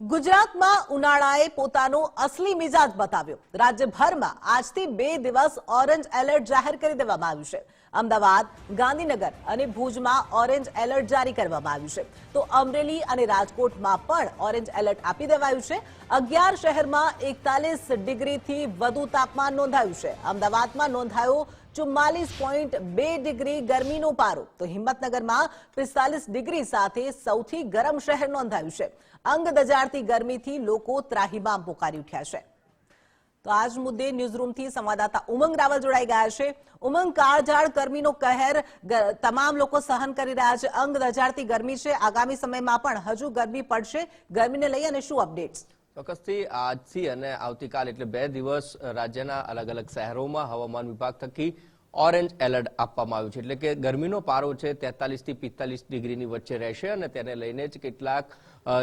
ગુજરાતમાં ઉનાળાએ પોતાનો અસલી મિજાજ બતાવ્યો. રાજ્યભરમાં આજથી બે દિવસ ઓરેન્જ એલર્ટ જાહેર કરી દેવામાં આવ્યું છે. અમદાવાદ, ગાંધીનગર અને ભુજમાં ઓરેન્જ એલર્ટ જારી કરવામાં આવ્યું છે. તો અમરેલી અને રાજકોટમાં પણ ઓરેન્જ એલર્ટ આપી દેવાયું છે. અગિયાર શહેરમાં એકતાલીસ ડિગ્રીથી વધુ તાપમાન નોંધાયું છે. અમદાવાદમાં નોંધાયો ચુમ્માલીસ પોઈન્ટ બે ડિગ્રી ગરમીનો પારો. તો હિંમતનગરમાં પિસ્તાલીસ ડિગ્રી સાથે સૌથી ગરમ શહેર નોંધાયું છે. અંગ દજાડતી ગરમીથી લોકો ત્રાહીમામ પોકારી ઉઠ્યા છે. તો આજ મુદ્દે ન્યૂઝરૂમથી સંવાદદાતા ઉમંગ રાવલ જોડાઈ ગયા છે. ઉમંગ, કાળઝાળ ગરમીનો કહેર તમામ લોકો સહન કરી રહ્યા છે. અંગ દજાડતી ગરમી છે. આગામી સમયમાં પણ હજુ ગરમી પડશે. ગરમીને લઈ અને શું અપડેટ્સ? ચોક્કસથી આજથી અને આવતીકાલ એટલે બે દિવસ રાજ્યના અલગ અલગ શહેરોમાં હવામાન વિભાગ થકી ઓરેન્જ એલર્ટ આપવામાં આવ્યું છે. એટલે કે ગરમીનો પારો છે તેતાલીસથી પિસ્તાલીસ ડિગ્રીની વચ્ચે રહેશે અને તેને લઈને જ કેટલાક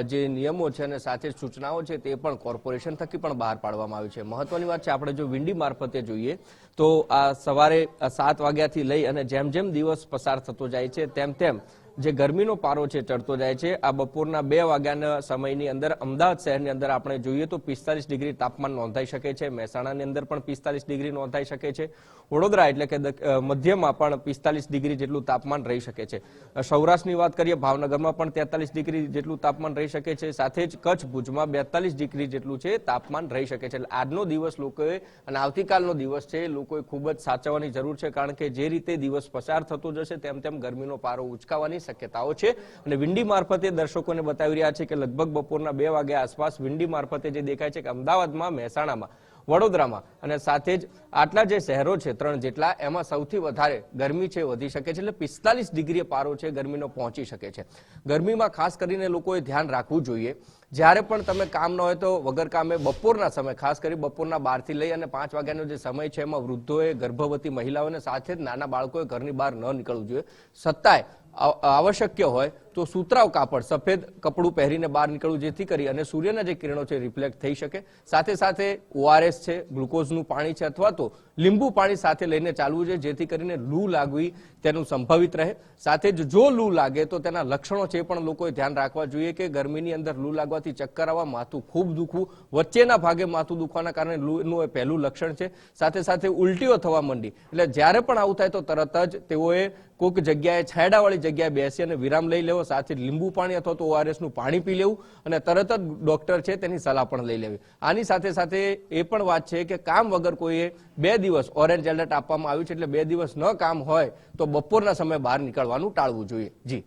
જે નિયમો છે અને સાથે સૂચનાઓ છે તે પણ કોર્પોરેશન થકી પણ બહાર પાડવામાં આવ્યું છે. મહત્વની વાત છે આપણે જો વિંડી મારફતે જોઈએ, તો આ સવારે સાત વાગ્યાથી લઈ અને જેમ જેમ દિવસ પસાર થતો જાય છે, તેમ તેમ જે ગરમીનો પારો છે, ચડતો જાય છે. આ બપોરના બે વાગ્યાના સમયની અંદર અમદાવાદ શહેરની અંદર આપણે જોઈએ તો પિસ્તાલીસ ડિગ્રી તાપમાન નોંધાઈ શકે છે. મહેસાણાની અંદર પણ પિસ્તાલીસ ડિગ્રી નોંધાઈ શકે છે. વડોદરા એટલે કે મધ્યમાં પણ પિસ્તાલીસ ડિગ્રી જેટલું તાપમાન રહી શકે છે. સૌરાષ્ટ્રની વાત કરીએ, ભાવનગરમાં પણ તેતાલીસ ડિગ્રી જેટલું તાપમાન રહી શકે છે. સાથે જ કચ્છ, ભુજમાં બેતાલીસ ડિગ્રી જેટલું છે તાપમાન રહી શકે છે. આજનો દિવસ લોકોએ અને આવતીકાલનો દિવસ છે લોકોએ ખૂબ જ સાચવવાની જરૂર છે. કારણ કે જે રીતે દિવસ પસાર થતો જશે, તેમ તેમ ગરમીનો પારો ઉચકાવાની શક્યતાઓ છે. અને વિંડી મારફતે દર્શકોને બતાવી રહ્યા છે કે લગભગ બપોરના બે વાગ્યા આસપાસ વિંડી મારફતે જે દેખાય છે કે અમદાવાદમાં, મહેસાણામાં, વડોદરામાં અને સાથે જ આટલા જે શહેરો છે, ત્રણ જેટલા, એમાં સૌથી વધારે ગરમી છે, વધી શકે છે. એટલે પિસ્તાલીસ ડિગ્રી પારો છે, ગરમીનો પહોંચી શકે છે. ગરમીમાં ખાસ કરીને લોકોએ ધ્યાન રાખવું જોઈએ. જ્યારે પણ તમે કામ ન હોય તો વગર કામે બપોરના સમય, ખાસ કરી બપોરના બારથી લઈ અને પાંચ વાગ્યાનો જે સમય છે એમાં વૃદ્ધોએ, ગર્ભવતી મહિલાઓને સાથે જ નાના બાળકોએ ઘરની બહાર ન નીકળવું જોઈએ. સત્તાએ આવ- આવશ્યક હોય તો સુતરાવ કાપડ, સફેદ કપડું પહેરીને બહાર નીકળવું જેથી કરી અને સૂર્યના જે કિરણો છે રિફ્લેક્ટ થઈ શકે. સાથે સાથે ઓઆરએસ છે, ગ્લુકોઝનું પાણી છે અથવા તો લીંબુ પાણી સાથે લઈને ચાલવું છે જેથી કરીને લૂ લાગવી તેનું સંભવિત રહે. સાથે જ જો લૂ લાગે તો તેના લક્ષણો છે પણ લોકોએ ધ્યાન રાખવા જોઈએ કે ગરમીની અંદર લૂ લાગવાથી ચક્કર આવવા, માથું ખૂબ દુખવું, વચ્ચેના ભાગે માથું દુખવાના કારણે લૂનું એ પહેલું લક્ષણ છે. સાથે સાથે ઉલટીઓ થવા માંડી. એટલે જ્યારે પણ આવું થાય તો તરત જ તેઓએ કોઈક જગ્યાએ છાયડાવાળી જગ્યાએ બેસી અને વિરામ લઈ લેવો, સાથે લીંબુ પાણી અથવા તો ઓઆરએસનું પાણી પી લેવું અને તરત જ ડૉક્ટર છે તેની સલાહ પણ લઈ લેવી. આની સાથે સાથે એ પણ વાત છે કે કામ વગર કોઈએ બે દિવસ ઓરેન્જ એલર્ટ આપવામાં આવ્યું છે એટલે બે દિવસ ન કામ હોય તો બપોરના સમયે બહાર નીકળવાનું ટાળવું જોઈએ. જી.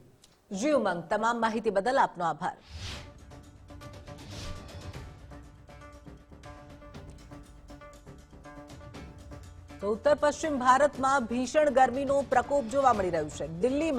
જી, ઉમંગ. તમામ માહિતી બદલ આપનો આભાર. તો ઉત્તર પશ્ચિમ ભારતમાં ભીષણ ગરમીનો પ્રકોપ જોવા મળી રહ્યું છે. દિલ્હીમાં